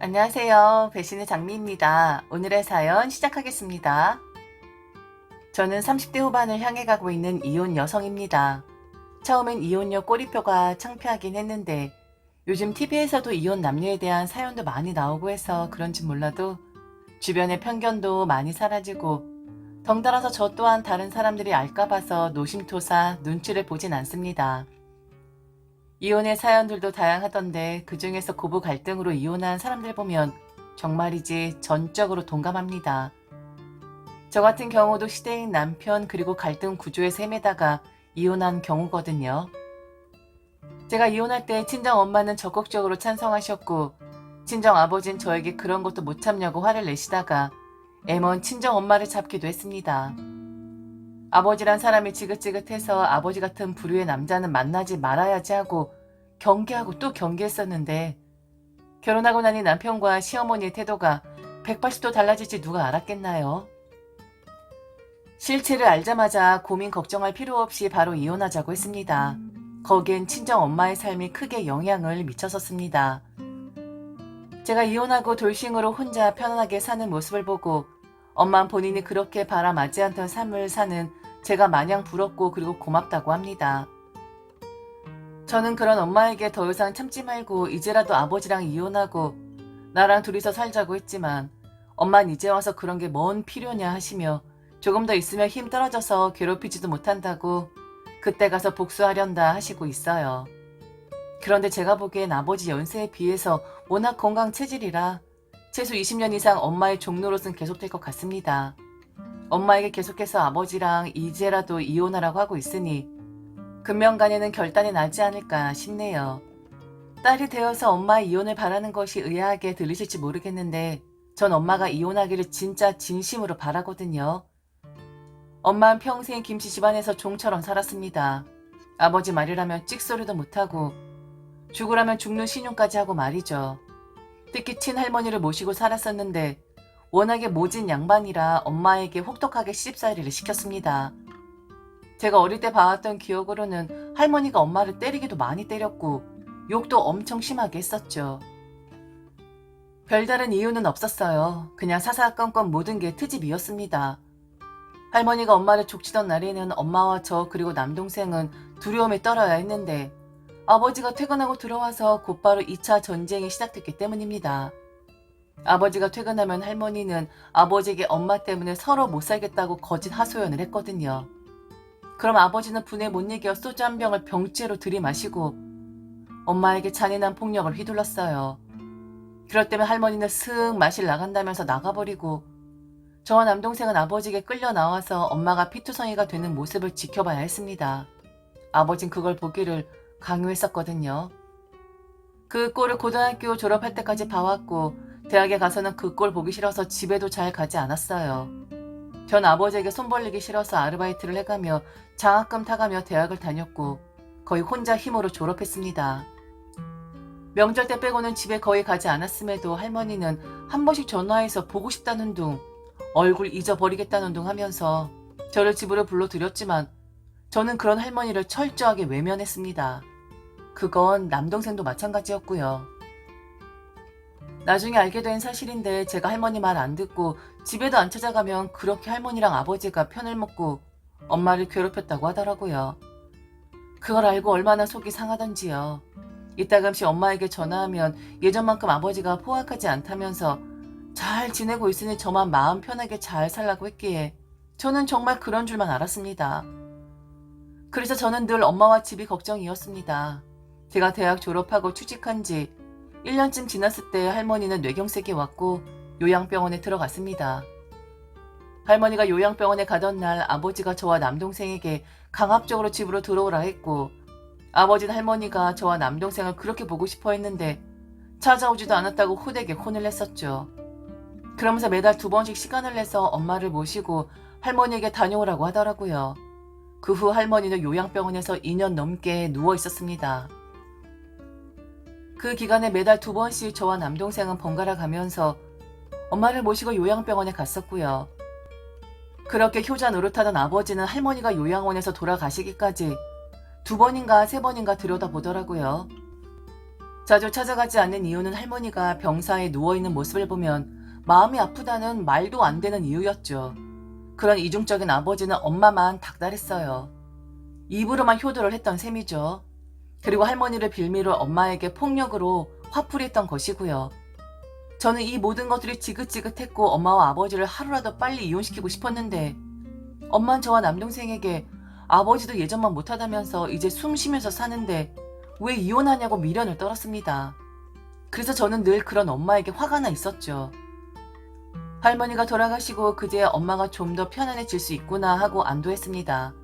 안녕하세요. 배신의 장미입니다. 오늘의 사연 시작하겠습니다. 저는 30대 후반을 향해 가고 있는 이혼 여성입니다. 처음엔 이혼녀 꼬리표가 창피하긴 했는데 요즘 TV에서도 이혼 남녀에 대한 사연도 많이 나오고 해서 그런지 몰라도 주변의 편견도 많이 사라지고 덩달아서 저 또한 다른 사람들이 알까 봐서 노심토사 눈치를 보진 않습니다. 이혼의 사연들도 다양하던데 그 중에서 고부 갈등으로 이혼한 사람들 보면 정말이지 전적으로 동감합니다. 저 같은 경우도 시대인 남편 그리고 갈등 구조에서 헤매다가 이혼한 경우거든요. 제가 이혼할 때 친정 엄마는 적극적으로 찬성하셨고 친정 아버진 저에게 그런 것도 못 참냐고 화를 내시다가 애먼 친정 엄마를 잡기도 했습니다. 아버지란 사람이 지긋지긋해서 아버지 같은 부류의 남자는 만나지 말아야지 하고 경계하고 또 경계했었는데 결혼하고 나니 남편과 시어머니의 태도가 180도 달라질지 누가 알았겠나요? 실체를 알자마자 고민 걱정할 필요 없이 바로 이혼하자고 했습니다. 거기엔 친정 엄마의 삶이 크게 영향을 미쳤었습니다. 제가 이혼하고 돌싱으로 혼자 편안하게 사는 모습을 보고 엄만 본인이 그렇게 바라맞지 않던 삶을 사는 제가 마냥 부럽고 그리고 고맙다고 합니다. 저는 그런 엄마에게 더 이상 참지 말고 이제라도 아버지랑 이혼하고 나랑 둘이서 살자고 했지만 엄만 이제 와서 그런 게 뭔 필요냐 하시며 조금 더 있으면 힘 떨어져서 괴롭히지도 못한다고 그때 가서 복수하련다 하시고 있어요. 그런데 제가 보기엔 아버지 연세에 비해서 워낙 건강 체질이라 최소 20년 이상 엄마의 종로로는 계속될 것 같습니다. 엄마에게 계속해서 아버지랑 이제라도 이혼하라고 하고 있으니 금명간에는 결단이 나지 않을까 싶네요. 딸이 되어서 엄마의 이혼을 바라는 것이 의아하게 들리실지 모르겠는데 전 엄마가 이혼하기를 진짜 진심으로 바라거든요. 엄마는 평생 김씨 집안에서 종처럼 살았습니다. 아버지 말이라면 찍소리도 못하고 죽으라면 죽는 신용까지 하고 말이죠. 특히 친할머니를 모시고 살았었는데 워낙에 모진 양반이라 엄마에게 혹독하게 시집살이를 시켰습니다. 제가 어릴 때 봐왔던 기억으로는 할머니가 엄마를 때리기도 많이 때렸고 욕도 엄청 심하게 했었죠. 별다른 이유는 없었어요. 그냥 사사건건 모든 게 트집이었습니다. 할머니가 엄마를 족치던 날에는 엄마와 저 그리고 남동생은 두려움에 떨어야 했는데 아버지가 퇴근하고 들어와서 곧바로 2차 전쟁이 시작됐기 때문입니다. 아버지가 퇴근하면 할머니는 아버지에게 엄마 때문에 서로 못 살겠다고 거짓 하소연을 했거든요. 그럼 아버지는 분에 못 이겨 소주 한 병을 병째로 들이마시고 엄마에게 잔인한 폭력을 휘둘렀어요. 그럴 때면 할머니는 슥 마실 나간다면서 나가버리고 저와 남동생은 아버지에게 끌려 나와서 엄마가 피투성이가 되는 모습을 지켜봐야 했습니다. 아버진 그걸 보기를 강요했었거든요. 그 꼴을 고등학교 졸업할 때까지 봐왔고 대학에 가서는 그 꼴 보기 싫어서 집에도 잘 가지 않았어요. 전 아버지에게 손 벌리기 싫어서 아르바이트를 해가며 장학금 타가며 대학을 다녔고 거의 혼자 힘으로 졸업했습니다. 명절 때 빼고는 집에 거의 가지 않았음에도 할머니는 한 번씩 전화해서 보고 싶다는 둥, 얼굴 잊어버리겠다는 둥 하면서 저를 집으로 불러들였지만 저는 그런 할머니를 철저하게 외면했습니다. 그건 남동생도 마찬가지였고요. 나중에 알게 된 사실인데 제가 할머니 말 안 듣고 집에도 안 찾아가면 그렇게 할머니랑 아버지가 편을 먹고 엄마를 괴롭혔다고 하더라고요. 그걸 알고 얼마나 속이 상하던지요. 이따금씩 엄마에게 전화하면 예전만큼 아버지가 포악하지 않다면서 잘 지내고 있으니 저만 마음 편하게 잘 살라고 했기에 저는 정말 그런 줄만 알았습니다. 그래서 저는 늘 엄마와 집이 걱정이었습니다. 제가 대학 졸업하고 취직한 지 1년쯤 지났을 때 할머니는 뇌경색이 왔고 요양병원에 들어갔습니다. 할머니가 요양병원에 가던 날 아버지가 저와 남동생에게 강압적으로 집으로 들어오라 했고 아버지는 할머니가 저와 남동생을 그렇게 보고 싶어 했는데 찾아오지도 않았다고 호되게 혼을 냈었죠. 그러면서 매달 두 번씩 시간을 내서 엄마를 모시고 할머니에게 다녀오라고 하더라고요. 그 후 할머니는 요양병원에서 2년 넘게 누워 있었습니다. 그 기간에 매달 두 번씩 저와 남동생은 번갈아 가면서 엄마를 모시고 요양병원에 갔었고요. 그렇게 효자 노릇하던 아버지는 할머니가 요양원에서 돌아가시기까지 두 번인가 세 번인가 들여다보더라고요. 자주 찾아가지 않는 이유는 할머니가 병사에 누워있는 모습을 보면 마음이 아프다는 말도 안 되는 이유였죠. 그런 이중적인 아버지는 엄마만 닥달했어요. 입으로만 효도를 했던 셈이죠. 그리고 할머니를 빌미로 엄마에게 폭력으로 화풀이했던 것이고요. 저는 이 모든 것들이 지긋지긋했고 엄마와 아버지를 하루라도 빨리 이혼시키고 싶었는데 엄만 저와 남동생에게 아버지도 예전만 못하다면서 이제 숨 쉬면서 사는데 왜 이혼하냐고 미련을 떨었습니다. 그래서 저는 늘 그런 엄마에게 화가 나 있었죠. 할머니가 돌아가시고 그제야 엄마가 좀 더 편안해질 수 있구나 하고 안도했습니다.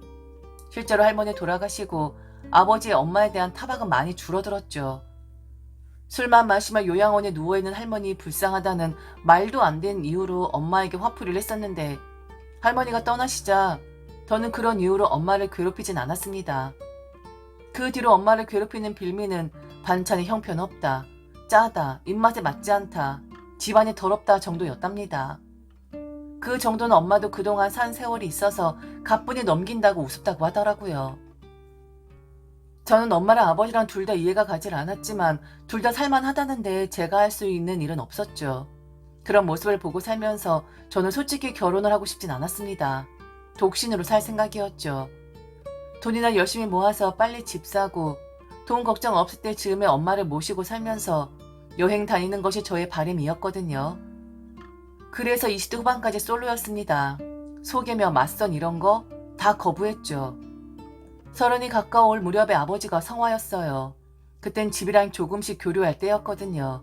실제로 할머니 돌아가시고 아버지의 엄마에 대한 타박은 많이 줄어들었죠. 술만 마시며 요양원에 누워있는 할머니 불쌍하다는 말도 안 된 이유로 엄마에게 화풀이를 했었는데 할머니가 떠나시자 저는 그런 이유로 엄마를 괴롭히진 않았습니다. 그 뒤로 엄마를 괴롭히는 빌미는 반찬이 형편없다, 짜다, 입맛에 맞지 않다, 집안이 더럽다 정도였답니다. 그 정도는 엄마도 그동안 산 세월이 있어서 가뿐히 넘긴다고 우습다고 하더라고요. 저는 엄마랑 아버지랑 둘 다 이해가 가질 않았지만 둘 다 살만하다는데 제가 할 수 있는 일은 없었죠. 그런 모습을 보고 살면서 저는 솔직히 결혼을 하고 싶진 않았습니다. 독신으로 살 생각이었죠. 돈이나 열심히 모아서 빨리 집 사고 돈 걱정 없을 때 즈음에 엄마를 모시고 살면서 여행 다니는 것이 저의 바람이었거든요. 그래서 20대 후반까지 솔로였습니다. 소개며 맞선 이런 거 다 거부했죠. 서른이 가까워올 무렵에 아버지가 성화였어요. 그땐 집이랑 조금씩 교류할 때였거든요.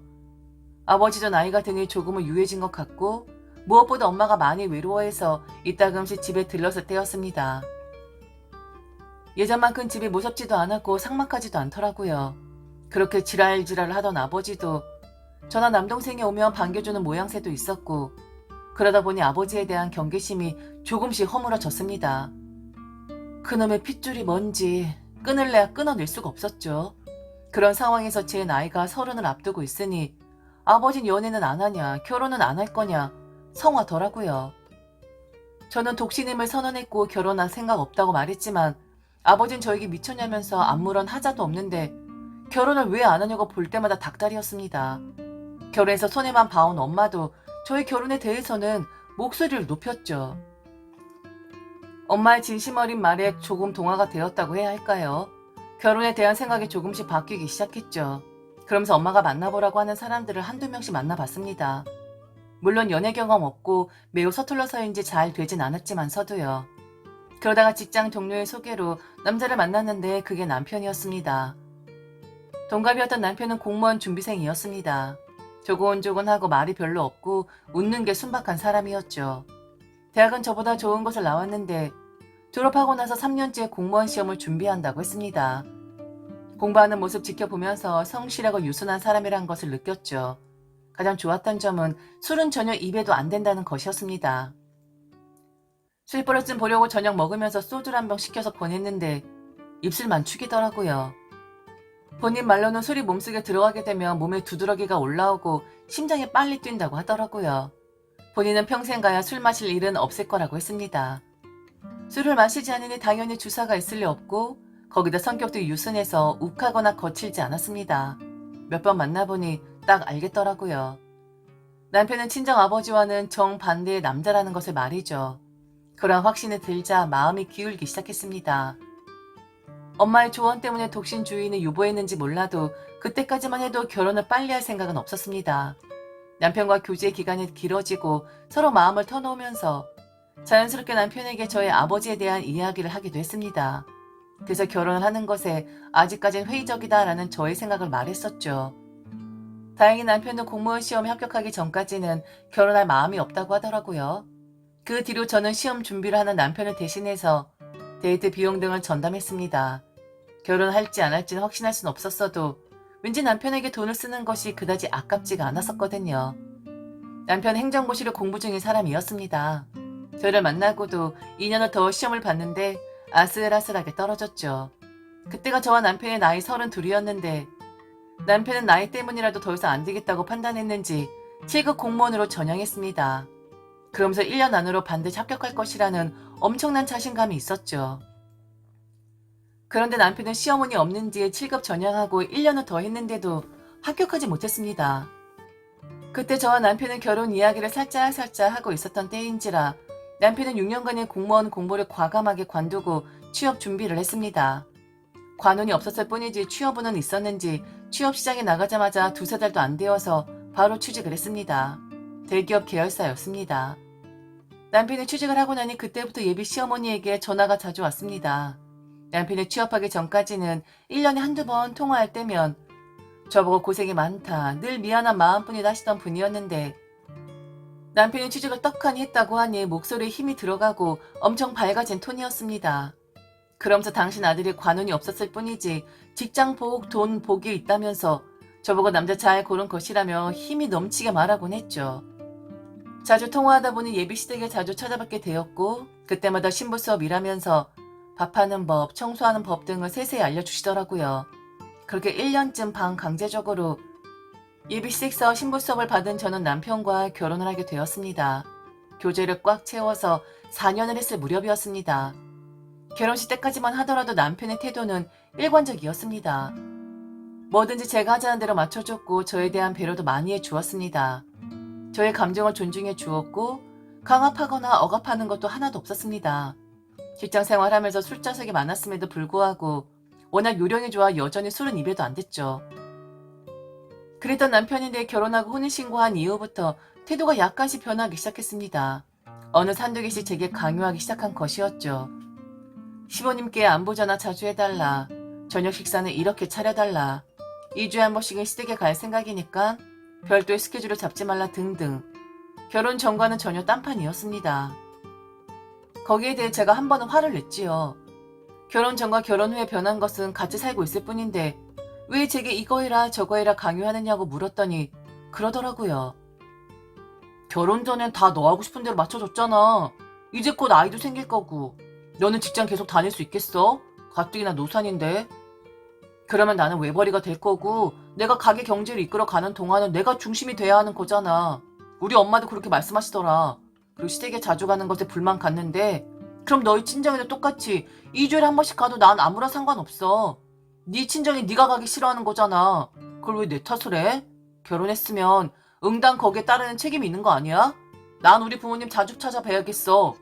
아버지도 나이가 드니 조금은 유해진 것 같고 무엇보다 엄마가 많이 외로워해서 이따금씩 집에 들렀을 때였습니다. 예전만큼 집이 무섭지도 않았고 삭막하지도 않더라고요. 그렇게 지랄지랄 하던 아버지도 저나 남동생이 오면 반겨주는 모양새도 있었고 그러다 보니 아버지에 대한 경계심이 조금씩 허물어졌습니다. 그놈의 핏줄이 뭔지 끊을래야 끊어낼 수가 없었죠. 그런 상황에서 제 나이가 서른을 앞두고 있으니 아버진 연애는 안 하냐, 결혼은 안 할 거냐, 성화더라고요. 저는 독신임을 선언했고 결혼할 생각 없다고 말했지만 아버진 저에게 미쳤냐면서 아무런 하자도 없는데 결혼을 왜 안 하냐고 볼 때마다 닭다리였습니다. 결혼해서 손해만 봐온 엄마도 저희 결혼에 대해서는 목소리를 높였죠. 엄마의 진심 어린 말에 조금 동화가 되었다고 해야 할까요? 결혼에 대한 생각이 조금씩 바뀌기 시작했죠. 그러면서 엄마가 만나보라고 하는 사람들을 한두 명씩 만나봤습니다. 물론 연애 경험 없고 매우 서툴러서인지 잘 되진 않았지만서도요. 그러다가 직장 동료의 소개로 남자를 만났는데 그게 남편이었습니다. 동갑이었던 남편은 공무원 준비생이었습니다. 조곤조곤하고 말이 별로 없고 웃는 게 순박한 사람이었죠. 대학은 저보다 좋은 곳을 나왔는데 졸업하고 나서 3년째 공무원 시험을 준비한다고 했습니다. 공부하는 모습 지켜보면서 성실하고 유순한 사람이란 것을 느꼈죠. 가장 좋았던 점은 술은 전혀 입에도 안 된다는 것이었습니다. 술 버릇 좀 보려고 저녁 먹으면서 소주를 한 병 시켜서 보냈는데 입술만 축이더라고요. 본인 말로는 술이 몸속에 들어가게 되면 몸에 두드러기가 올라오고 심장이 빨리 뛴다고 하더라고요. 본인은 평생 가야 술 마실 일은 없을 거라고 했습니다. 술을 마시지 않으니 당연히 주사가 있을 리 없고 거기다 성격도 유순해서 욱하거나 거칠지 않았습니다. 몇 번 만나보니 딱 알겠더라고요. 남편은 친정 아버지와는 정반대의 남자라는 것을 말이죠. 그런 확신이 들자 마음이 기울기 시작했습니다. 엄마의 조언 때문에 독신 주의는 유보했는지 몰라도 그때까지만 해도 결혼을 빨리 할 생각은 없었습니다. 남편과 교제 기간이 길어지고 서로 마음을 터놓으면서 자연스럽게 남편에게 저의 아버지에 대한 이야기를 하기도 했습니다. 그래서 결혼을 하는 것에 아직까진 회의적이다라는 저의 생각을 말했었죠. 다행히 남편은 공무원 시험에 합격하기 전까지는 결혼할 마음이 없다고 하더라고요. 그 뒤로 저는 시험 준비를 하는 남편을 대신해서 데이트 비용 등을 전담했습니다. 결혼할지 안 할지는 확신할 순 없었어도 왠지 남편에게 돈을 쓰는 것이 그다지 아깝지가 않았었거든요. 남편 행정고시를 공부 중인 사람이었습니다. 저를 만나고도 2년을 더 시험을 봤는데 아슬아슬하게 떨어졌죠. 그때가 저와 남편의 나이 32이었는데 남편은 나이 때문이라도 더 이상 안 되겠다고 판단했는지 7급 공무원으로 전향했습니다. 그러면서 1년 안으로 반드시 합격할 것이라는 엄청난 자신감이 있었죠. 그런데 남편은 시어머니 없는 뒤에 7급 전향하고 1년을 더 했는데도 합격하지 못했습니다. 그때 저와 남편은 결혼 이야기를 살짝살짝 하고 있었던 때인지라 남편은 6년간의 공무원 공부를 과감하게 관두고 취업 준비를 했습니다. 관운이 없었을 뿐이지 취업운은 있었는지 취업 시장에 나가자마자 두세 달도 안 되어서 바로 취직을 했습니다. 대기업 계열사였습니다. 남편이 취직을 하고 나니 그때부터 예비 시어머니에게 전화가 자주 왔습니다. 남편이 취업하기 전까지는 1년에 한두 번 통화할 때면 저보고 고생이 많다, 늘 미안한 마음뿐이다 하시던 분이었는데 남편이 취직을 떡하니 했다고 하니 목소리에 힘이 들어가고 엄청 밝아진 톤이었습니다. 그러면서 당신 아들이 관운이 없었을 뿐이지 직장 복, 돈 복이 있다면서 저보고 남자 잘 고른 것이라며 힘이 넘치게 말하곤 했죠. 자주 통화하다 보니 예비시댁에 자주 찾아뵙게 되었고 그때마다 신부 수업 일하면서 밥하는 법, 청소하는 법 등을 세세히 알려주시더라고요. 그렇게 1년쯤 반 강제적으로 예비시댁서 신부 수업을 받은 저는 남편과 결혼을 하게 되었습니다. 교재를 꽉 채워서 4년을 했을 무렵이었습니다. 결혼식 때까지만 하더라도 남편의 태도는 일관적이었습니다. 뭐든지 제가 하자는 대로 맞춰줬고 저에 대한 배려도 많이 해주었습니다. 저의 감정을 존중해 주었고 강압하거나 억압하는 것도 하나도 없었습니다. 직장 생활하면서 술자석이 많았음에도 불구하고 워낙 요령이 좋아 여전히 술은 입에도 안 댔죠. 그랬던 남편인데 결혼하고 혼인신고한 이후부터 태도가 약간씩 변하기 시작했습니다. 어느 한두 개씩 제게 강요하기 시작한 것이었죠. 시부님께 안부 전화 자주 해달라. 저녁 식사는 이렇게 차려달라. 2주에 한 번씩은 시댁에 갈 생각이니까 별도의 스케줄을 잡지 말라 등등. 결혼 전과는 전혀 딴판이었습니다. 거기에 대해 제가 한 번은 화를 냈지요. 결혼 전과 결혼 후에 변한 것은 같이 살고 있을 뿐인데 왜 제게 이거 해라 저거 해라 강요하느냐고 물었더니 그러더라고요. 결혼 전엔 다 너 하고 싶은 대로 맞춰줬잖아. 이제 곧 아이도 생길 거고. 너는 직장 계속 다닐 수 있겠어? 가뜩이나 노산인데. 그러면 나는 외벌이가 될 거고 내가 가게 경제를 이끌어 가는 동안은 내가 중심이 돼야 하는 거잖아. 우리 엄마도 그렇게 말씀하시더라. 그리고 시댁에 자주 가는 것에 불만 갔는데 그럼 너희 친정에도 똑같이 2주일에 한 번씩 가도 난 아무런 상관없어. 네 친정이 네가 가기 싫어하는 거잖아. 그걸 왜 내 탓을 해? 결혼했으면 응당 거기에 따르는 책임이 있는 거 아니야? 난 우리 부모님 자주 찾아뵈야겠어.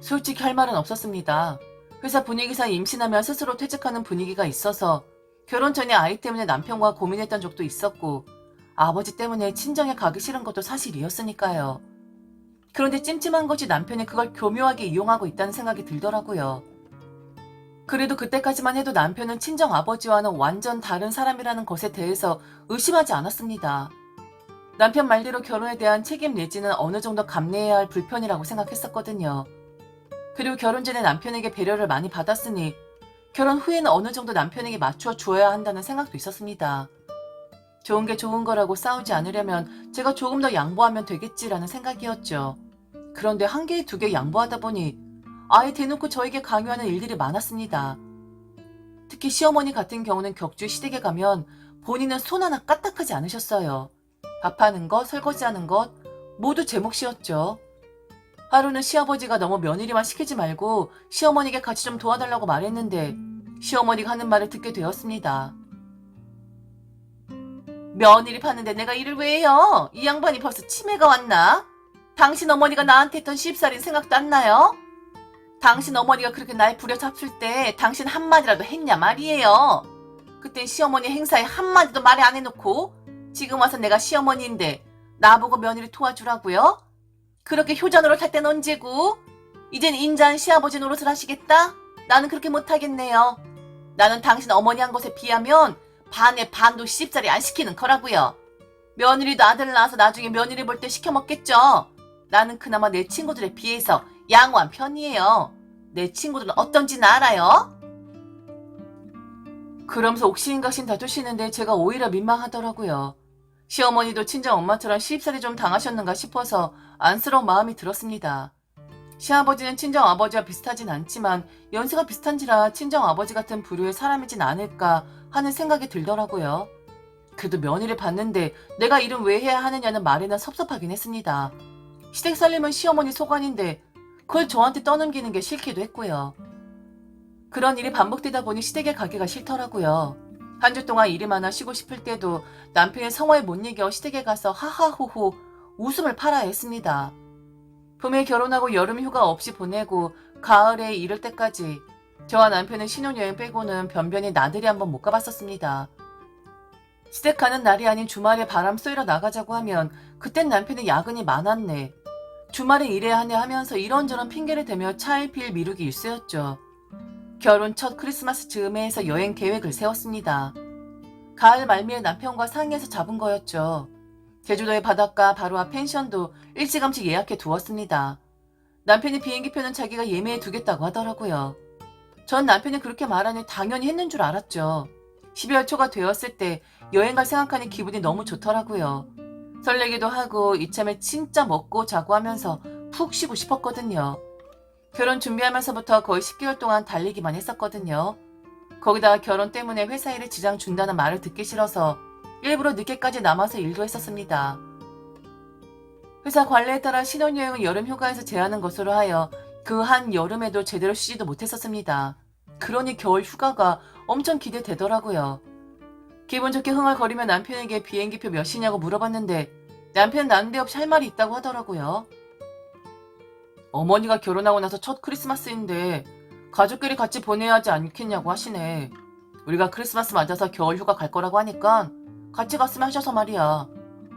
솔직히 할 말은 없었습니다. 회사 분위기상 임신하면 스스로 퇴직하는 분위기가 있어서 결혼 전에 아이 때문에 남편과 고민했던 적도 있었고 아버지 때문에 친정에 가기 싫은 것도 사실이었으니까요. 그런데 찜찜한 것이 남편이 그걸 교묘하게 이용하고 있다는 생각이 들더라고요. 그래도 그때까지만 해도 남편은 친정 아버지와는 완전 다른 사람이라는 것에 대해서 의심하지 않았습니다. 남편 말대로 결혼에 대한 책임 내지는 어느 정도 감내해야 할 불편이라고 생각했었거든요. 그리고 결혼 전에 남편에게 배려를 많이 받았으니 결혼 후에는 어느 정도 남편에게 맞춰 주어야 한다는 생각도 있었습니다. 좋은 게 좋은 거라고 싸우지 않으려면 제가 조금 더 양보하면 되겠지라는 생각이었죠. 그런데 한 개, 두 개 양보하다 보니 아예 대놓고 저에게 강요하는 일들이 많았습니다. 특히 시어머니 같은 경우는 격주 시댁에 가면 본인은 손 하나 까딱하지 않으셨어요. 밥하는 것, 설거지하는 것 모두 제 몫이었죠. 하루는 시아버지가 너무 며느리만 시키지 말고 시어머니에게 같이 좀 도와달라고 말했는데 시어머니가 하는 말을 듣게 되었습니다. 며느리 봤는데 내가 일을 왜 해요? 이 양반이 벌써 치매가 왔나? 당신 어머니가 나한테 했던 씹살인 생각도 안 나요? 당신 어머니가 그렇게 날 부려잡술 때 당신 한마디라도 했냐 말이에요. 그땐 시어머니 행사에 한마디도 말이 안 해놓고 지금 와서 내가 시어머니인데 나보고 며느리 도와주라고요? 그렇게 효전으로 탈땐 언제고? 이젠 인자한 시아버지 노릇을 하시겠다? 나는 그렇게 못하겠네요. 나는 당신 어머니 한 것에 비하면 반에 반도 씹살이 안 시키는 거라고요. 며느리도 아들 낳아서 나중에 며느리 볼 때 시켜 먹겠죠. 나는 그나마 내 친구들에 비해서 양호한 편이에요. 내 친구들은 어떤지는 알아요? 그러면서 옥신각신 다투시는데 제가 오히려 민망하더라고요. 시어머니도 친정 엄마처럼 시집살이 좀 당하셨는가 싶어서 안쓰러운 마음이 들었습니다. 시아버지는 친정 아버지와 비슷하진 않지만 연세가 비슷한지라 친정 아버지 같은 부류의 사람이진 않을까 하는 생각이 들더라고요. 그래도 며느리 봤는데 내가 일은 왜 해야 하느냐는 말에는 섭섭하긴 했습니다. 시댁 살림은 시어머니 소관인데 그걸 저한테 떠넘기는 게 싫기도 했고요. 그런 일이 반복되다 보니 시댁에 가기가 싫더라고요. 한 주 동안 일이 많아 쉬고 싶을 때도 남편의 성화에 못 이겨 시댁에 가서 하하호호 웃음을 팔아야 했습니다. 봄에 결혼하고 여름 휴가 없이 보내고 가을에 이럴 때까지 저와 남편은 신혼여행 빼고는 변변히 나들이 한번 못 가봤었습니다. 시댁 가는 날이 아닌 주말에 바람 쏘이러 나가자고 하면 그땐 남편이 야근이 많았네. 주말에 일해야 하네 하면서 이런저런 핑계를 대며 차일피일 미루기 일쑤였죠. 결혼 첫 크리스마스 즈음에 해서 여행 계획을 세웠습니다. 가을 말미에 남편과 상의해서 잡은 거였죠. 제주도의 바닷가 바로 앞 펜션도 일찌감치 예약해 두었습니다. 남편이 비행기표는 자기가 예매해 두겠다고 하더라고요. 전 남편이 그렇게 말하니 당연히 했는 줄 알았죠. 12월 초가 되었을 때 여행 갈 생각하니 기분이 너무 좋더라고요. 설레기도 하고 이참에 진짜 먹고 자고 하면서 푹 쉬고 싶었거든요. 결혼 준비하면서부터 거의 10개월 동안 달리기만 했었거든요. 거기다가 결혼 때문에 회사 일에 지장 준다는 말을 듣기 싫어서 일부러 늦게까지 남아서 일도 했었습니다. 회사 관례에 따라 신혼여행은 여름 휴가에서 제하는 것으로 하여 그 한 여름에도 제대로 쉬지도 못했었습니다. 그러니 겨울 휴가가 엄청 기대되더라고요. 기분 좋게 흥얼거리며 남편에게 비행기표 몇이냐고 물어봤는데 남편 난데없이 할 말이 있다고 하더라고요. 어머니가 결혼하고 나서 첫 크리스마스인데 가족끼리 같이 보내야 하지 않겠냐고 하시네. 우리가 크리스마스 맞아서 겨울 휴가 갈 거라고 하니까 같이 갔으면 하셔서 말이야.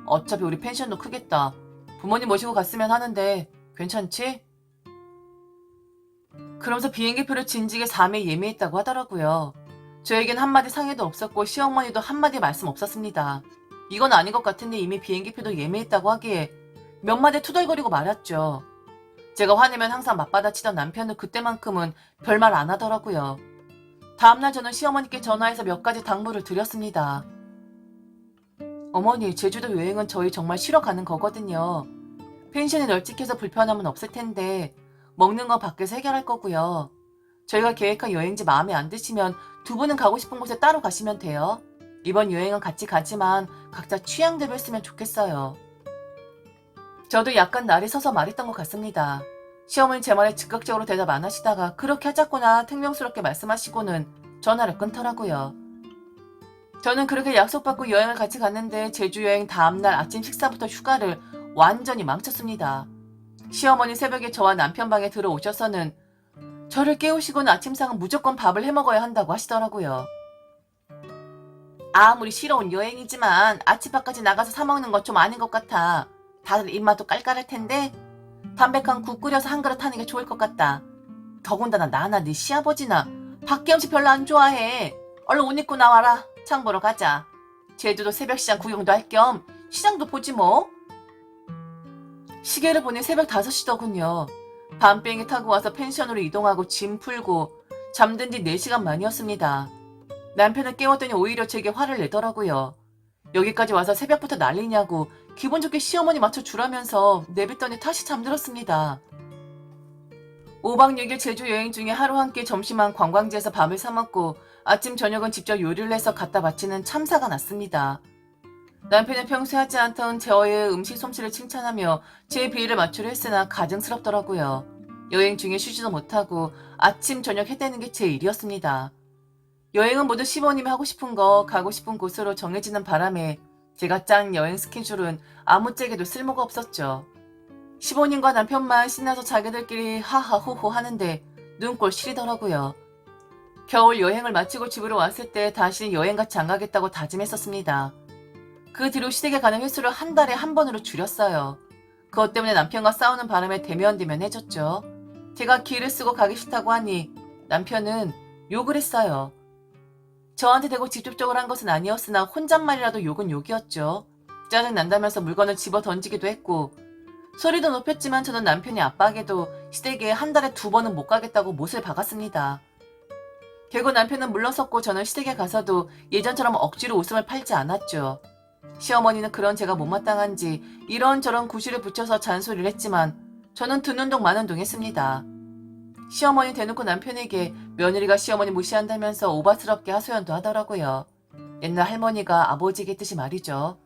어차피 우리 펜션도 크겠다. 부모님 모시고 갔으면 하는데 괜찮지? 그러면서 비행기표를 진지게 3회 예매했다고 하더라고요. 저에겐 한마디 상의도 없었고 시어머니도 한마디 말씀 없었습니다. 이건 아닌 것 같은데 이미 비행기표도 예매했다고 하기에 몇 마디 투덜거리고 말았죠. 제가 화내면 항상 맞받아치던 남편은 그때만큼은 별말 안 하더라고요. 다음날 저는 시어머니께 전화해서 몇 가지 당부를 드렸습니다. 어머니, 제주도 여행은 저희 정말 쉬러 가는 거거든요. 펜션이 널찍해서 불편함은 없을 텐데 먹는 건 밖에서 해결할 거고요. 저희가 계획한 여행지 마음에 안 드시면 두 분은 가고 싶은 곳에 따로 가시면 돼요. 이번 여행은 같이 가지만 각자 취향대로 했으면 좋겠어요. 저도 약간 날이 서서 말했던 것 같습니다. 시어머니 제 말에 즉각적으로 대답 안 하시다가 그렇게 하자꾸나 퉁명스럽게 말씀하시고는 전화를 끊더라고요. 저는 그렇게 약속받고 여행을 같이 갔는데 제주 여행 다음날 아침 식사부터 휴가를 완전히 망쳤습니다. 시어머니 새벽에 저와 남편 방에 들어오셔서는 저를 깨우시고는 아침상은 무조건 밥을 해 먹어야 한다고 하시더라고요. 아무리 싫어온 여행이지만 아침밥까지 나가서 사 먹는 건 좀 아닌 것 같아. 다들 입맛도 깔깔할 텐데 담백한 국 끓여서 한 그릇 하는 게 좋을 것 같다. 더군다나 나나 네 시아버지나 밖에 음식 별로 안 좋아해. 얼른 옷 입고 나와라. 장 보러 가자. 제주도 새벽 시장 구경도 할 겸 시장도 보지 뭐. 시계를 보니 새벽 5시더군요. 밤비행기 타고 와서 펜션으로 이동하고 짐 풀고 잠든 지 4시간 만이었습니다. 남편을 깨웠더니 오히려 제게 화를 내더라고요. 여기까지 와서 새벽부터 난리냐고 기분 좋게 시어머니 맞춰 주라면서 내뱉더니 다시 잠들었습니다. 5박 6일 제주 여행 중에 하루 한끼 점심은 관광지에서 밥을 사 먹고 아침 저녁은 직접 요리를 해서 갖다 바치는 참사가 났습니다. 남편은 평소에 하지 않던 저의 음식 솜씨를 칭찬하며 제 비위를 맞추려 했으나 가증스럽더라고요. 여행 중에 쉬지도 못하고 아침 저녁 해대는 게 제 일이었습니다. 여행은 모두 시부님이 하고 싶은 거 가고 싶은 곳으로 정해지는 바람에 제가 짠 여행 스케줄은 아무짝에도 쓸모가 없었죠. 시부님과 남편만 신나서 자기들끼리 하하호호 하는데 눈꼴 시리더라고요. 겨울 여행을 마치고 집으로 왔을 때 다시는 여행 같이 안 가겠다고 다짐했었습니다. 그 뒤로 시댁에 가는 횟수를 한 달에 한 번으로 줄였어요. 그것 때문에 남편과 싸우는 바람에 대면대면해졌죠. 제가 길을 쓰고 가기 싫다고 하니 남편은 욕을 했어요. 저한테 대고 직접적으로 한 것은 아니었으나 혼잣말이라도 욕은 욕이었죠. 짜증 난다면서 물건을 집어 던지기도 했고 소리도 높였지만 저는 남편이 압박에도 시댁에 한 달에 두 번은 못 가겠다고 못을 박았습니다. 결국 남편은 물러섰고 저는 시댁에 가서도 예전처럼 억지로 웃음을 팔지 않았죠. 시어머니는 그런 제가 못마땅한지 이런저런 구실을 붙여서 잔소리를 했지만 저는 듣는 동 마는 동 했습니다. 시어머니 대놓고 남편에게 며느리가 시어머니 무시한다면서 오바스럽게 하소연도 하더라고요. 옛날 할머니가 아버지겠듯이 말이죠.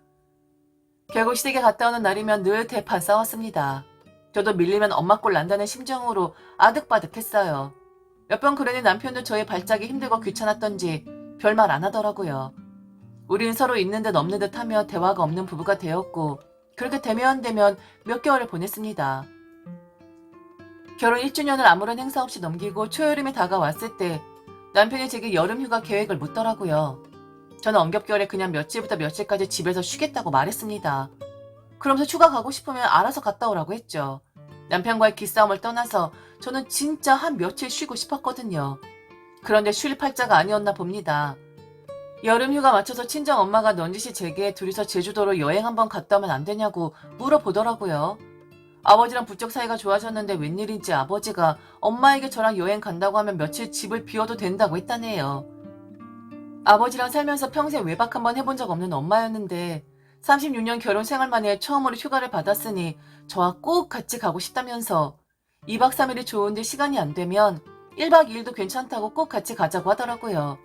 결국 시댁에 갔다 오는 날이면 늘 대판 싸웠습니다. 저도 밀리면 엄마 꼴 난다는 심정으로 아득바득했어요. 몇 번 그러니 남편도 저의 발작이 힘들고 귀찮았던지 별말 안 하더라고요. 우린 서로 있는 듯 없는 듯 하며 대화가 없는 부부가 되었고 그렇게 되면 몇 개월을 보냈습니다. 결혼 1주년을 아무런 행사 없이 넘기고 초여름이 다가왔을 때 남편이 제게 여름 휴가 계획을 묻더라고요. 저는 엄격결에 그냥 며칠부터 며칠까지 집에서 쉬겠다고 말했습니다. 그러면서 휴가 가고 싶으면 알아서 갔다 오라고 했죠. 남편과의 기싸움을 떠나서 저는 진짜 한 며칠 쉬고 싶었거든요. 그런데 쉴 팔자가 아니었나 봅니다. 여름 휴가 맞춰서 친정 엄마가 넌지시 제게 둘이서 제주도로 여행 한번 갔다 오면 안 되냐고 물어보더라고요. 아버지랑 부쩍 사이가 좋아졌는데 웬일인지 아버지가 엄마에게 저랑 여행 간다고 하면 며칠 집을 비워도 된다고 했다네요. 아버지랑 살면서 평생 외박 한번 해본 적 없는 엄마였는데 36년 결혼 생활 만에 처음으로 휴가를 받았으니 저와 꼭 같이 가고 싶다면서 2박 3일이 좋은데 시간이 안 되면 1박 2일도 괜찮다고 꼭 같이 가자고 하더라고요.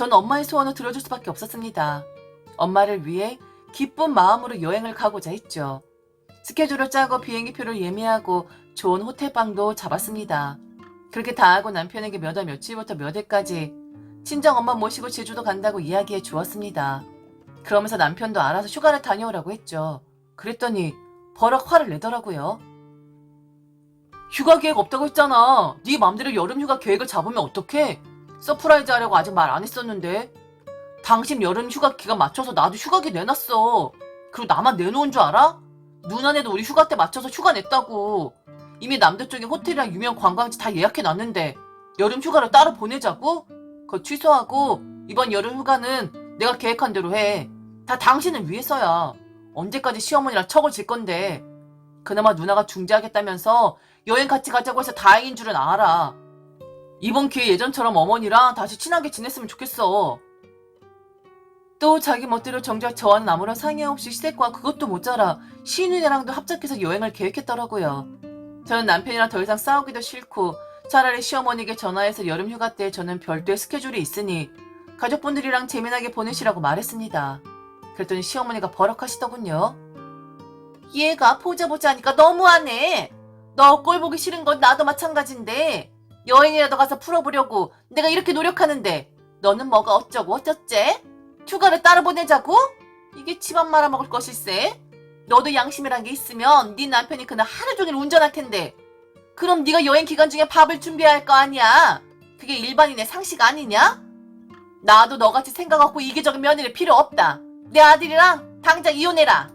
전 엄마의 소원을 들어줄 수밖에 없었습니다. 엄마를 위해 기쁜 마음으로 여행을 가고자 했죠. 스케줄을 짜고 비행기표를 예매하고 좋은 호텔방도 잡았습니다. 그렇게 다 하고 남편에게 몇 월 며칠부터 몇 일까지 친정 엄마 모시고 제주도 간다고 이야기해 주었습니다. 그러면서 남편도 알아서 휴가를 다녀오라고 했죠. 그랬더니 버럭 화를 내더라고요. 휴가 계획 없다고 했잖아. 네 맘대로 여름 휴가 계획을 잡으면 어떡해? 서프라이즈 하려고 아직 말 안 했었는데. 당신 여름 휴가 기간 맞춰서 나도 휴가기 내놨어. 그리고 나만 내놓은 줄 알아? 누나네도 우리 휴가 때 맞춰서 휴가 냈다고. 이미 남들 쪽에 호텔이랑 유명 관광지 다 예약해놨는데 여름 휴가를 따로 보내자고? 그거 취소하고 이번 여름 휴가는 내가 계획한 대로 해. 다 당신을 위해서야. 언제까지 시어머니랑 척을 질 건데. 그나마 누나가 중재하겠다면서 여행 같이 가자고 해서 다행인 줄은 알아. 이번 기회에 예전처럼 어머니랑 다시 친하게 지냈으면 좋겠어. 또 자기 멋대로 정작 저와는 아무런 상의 없이 시댁과 그것도 모자라 시누이랑도 합작해서 여행을 계획했더라고요. 저는 남편이랑 더 이상 싸우기도 싫고 차라리 시어머니에게 전화해서 여름 휴가 때 저는 별도의 스케줄이 있으니 가족분들이랑 재미나게 보내시라고 말했습니다. 그랬더니 시어머니가 버럭하시더군요. 얘가 보자 보자 하니까 너무하네. 너 꼴 보기 싫은 건 나도 마찬가지인데 여행이라도 가서 풀어보려고 내가 이렇게 노력하는데 너는 뭐가 어쩌고 어쩌째? 휴가를 따로 보내자고? 이게 집안 말아먹을 것일세? 너도 양심이란 게 있으면 네 남편이 그날 하루 종일 운전할 텐데 그럼 네가 여행 기간 중에 밥을 준비해야 할 거 아니야? 그게 일반인의 상식 아니냐? 나도 너같이 생각 없고 이기적인 며느리 필요 없다. 내 아들이랑 당장 이혼해라.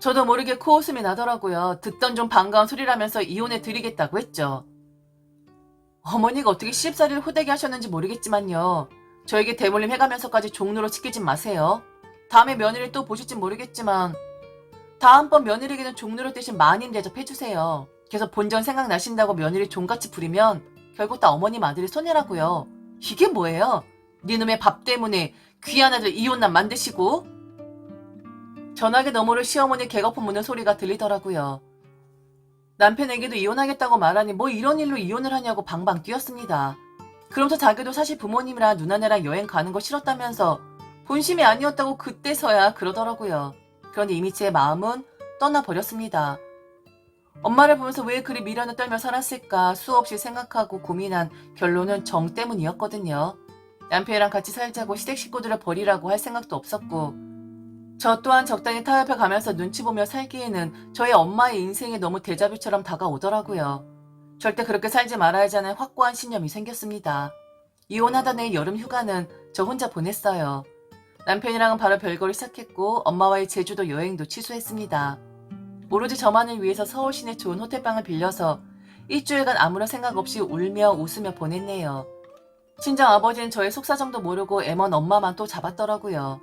저도 모르게 코웃음이 나더라고요. 듣던 좀 반가운 소리라면서 이혼해 드리겠다고 했죠. 어머니가 어떻게 시집살이를 호되게 하셨는지 모르겠지만요. 저에게 대물림 해가면서까지 종로로 지키진 마세요. 다음에 며느리 또 보실진 모르겠지만 다음번 며느리에게는 종로로 대신 마님 대접해주세요. 계속 본전 생각나신다고 며느리 종같이 부리면 결국 다 어머님 아들이 손해라고요. 이게 뭐예요? 니놈의 밥 때문에 귀한 아들 이혼남 만드시고 전화기 너머로 시어머니 개거품 무는 소리가 들리더라고요. 남편에게도 이혼하겠다고 말하니 뭐 이런 일로 이혼을 하냐고 방방 뛰었습니다. 그러면서 자기도 사실 부모님이랑 누나네랑 여행 가는 거 싫었다면서 본심이 아니었다고 그때서야 그러더라고요. 그런데 이미 제 마음은 떠나버렸습니다. 엄마를 보면서 왜 그리 미련을 떨며 살았을까 수없이 생각하고 고민한 결론은 정 때문이었거든요. 남편이랑 같이 살자고 시댁 식구들을 버리라고 할 생각도 없었고 저 또한 적당히 타협해 가면서 눈치 보며 살기에는 저희 엄마의 인생이 너무 데자뷰처럼 다가오더라고요. 절대 그렇게 살지 말아야지 하는 확고한 신념이 생겼습니다. 이혼하던 해 여름 휴가는 저 혼자 보냈어요. 남편이랑은 바로 별거를 시작했고 엄마와의 제주도 여행도 취소했습니다. 오로지 저만을 위해서 서울 시내 좋은 호텔방을 빌려서 일주일간 아무런 생각 없이 울며 웃으며 보냈네요. 친정 아버지는 저의 속사정도 모르고 애먼 엄마만 또 잡았더라고요.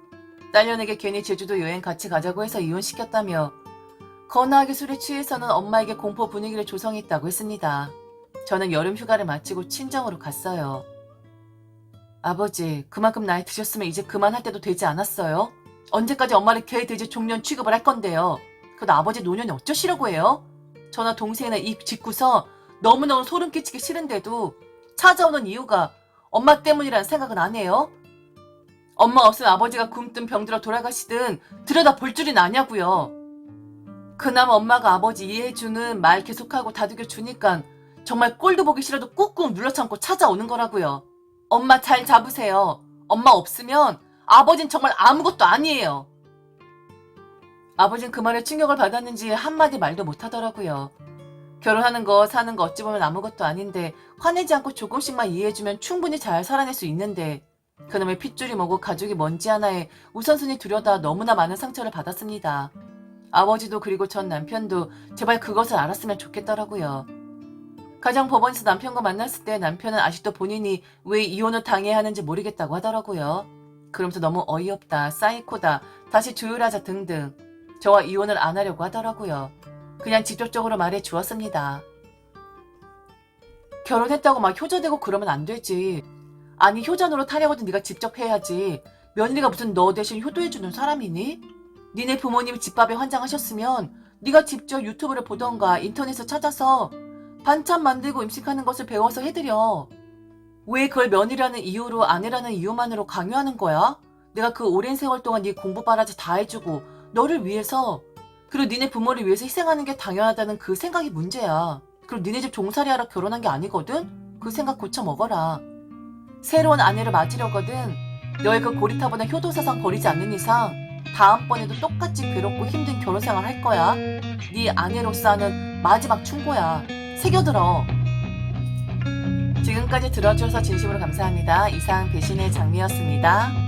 딸년에게 괜히 제주도 여행 같이 가자고 해서 이혼시켰다며 거나하게 술에 취해서는 엄마에게 공포 분위기를 조성했다고 했습니다. 저는 여름 휴가를 마치고 친정으로 갔어요. 아버지, 그만큼 나이 드셨으면 이제 그만할 때도 되지 않았어요? 언제까지 엄마를 개 돼지 종년 취급을 할 건데요? 그래도 아버지 노년이 어쩌시려고 해요? 저나 동생이나 입 짓고서 너무너무 소름 끼치기 싫은데도 찾아오는 이유가 엄마 때문이라는 생각은 안 해요? 엄마 없으면 아버지가 굶든 병들어 돌아가시든 들여다 볼 줄은 아냐고요. 그나마 엄마가 아버지 이해해주는 말 계속하고 다독여 주니까 정말 꼴도 보기 싫어도 꾹꾹 눌러 참고 찾아오는 거라고요. 엄마 잘 잡으세요. 엄마 없으면 아버진 정말 아무것도 아니에요. 아버진 그 말에 충격을 받았는지 한마디 말도 못하더라고요. 결혼하는 거 사는 거 어찌 보면 아무것도 아닌데 화내지 않고 조금씩만 이해해주면 충분히 잘 살아낼 수 있는데 그놈의 핏줄이 뭐고 가족이 뭔지 하나에 우선순위 두려다 너무나 많은 상처를 받았습니다. 아버지도 그리고 전 남편도 제발 그것을 알았으면 좋겠더라고요. 가장 법원에서 남편과 만났을 때 남편은 아직도 본인이 왜 이혼을 당해야 하는지 모르겠다고 하더라고요. 그러면서 너무 어이없다, 사이코다, 다시 조율하자 등등. 저와 이혼을 안 하려고 하더라고요. 그냥 직접적으로 말해 주었습니다. 결혼했다고 막 효자되고 그러면 안 되지. 아니 효자 노로 타려거든 네가 직접 해야지. 며느리가 무슨 너 대신 효도해주는 사람이니? 니네 부모님이 집밥에 환장하셨으면 네가 직접 유튜브를 보던가 인터넷을 찾아서 반찬 만들고 음식하는 것을 배워서 해드려. 왜 그걸 며느리라는 이유로 아내라는 이유만으로 강요하는 거야? 내가 그 오랜 세월 동안 네 공부 바라지 다 해주고 너를 위해서 그리고 니네 부모를 위해서 희생하는 게 당연하다는 그 생각이 문제야. 그리고 니네 집 종살이 하러 결혼한 게 아니거든? 그 생각 고쳐 먹어라. 새로운 아내를 맞으려거든. 너의 그 고리타분한 효도사상 버리지 않는 이상 다음번에도 똑같이 괴롭고 힘든 결혼 생활 할 거야. 네 아내로서 하는 마지막 충고야. 새겨들어. 지금까지 들어주셔서 진심으로 감사합니다. 이상 배신의 장미였습니다.